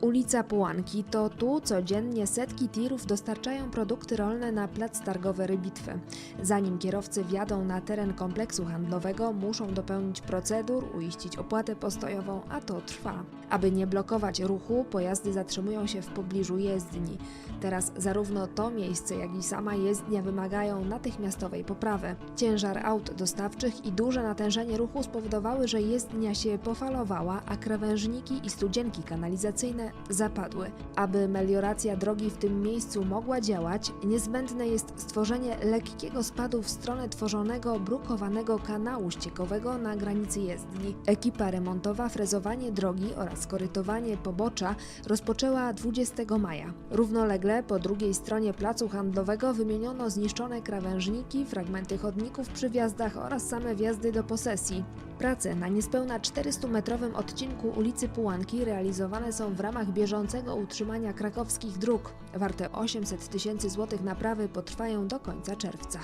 Ulica Pułanki to tu codziennie setki tirów dostarczają produkty rolne na plac targowy Rybitwy. Zanim kierowcy wjadą na teren kompleksu handlowego, muszą dopełnić procedur, uiścić opłatę postojową, a to trwa. Aby nie blokować ruchu, pojazdy zatrzymują się w pobliżu jezdni. Teraz zarówno to miejsce, jak i sama jezdnia wymagają natychmiastowej poprawy. Ciężar aut dostawczych i duże natężenie ruchu spowodowały, że jezdnia się pofalowała, a krawężniki i studzienki kanalizacyjne zapadły. Aby melioracja drogi w tym miejscu mogła działać, niezbędne jest stworzenie lekkiego spadu w stronę tworzonego brukowanego kanału ściekowego na granicy jezdni. Ekipa remontowa frezowanie drogi oraz korytowanie pobocza rozpoczęła 20 maja. Równolegle po drugiej stronie placu handlowego wymieniono zniszczone krawężniki, fragmenty chodników przy wjazdach oraz same wjazdy do posesji. Prace na niespełna 400-metrowym odcinku ulicy Pułanki realizowane są w ramach bieżącego utrzymania krakowskich dróg. Warte 800 tysięcy złotych naprawy potrwają do końca czerwca.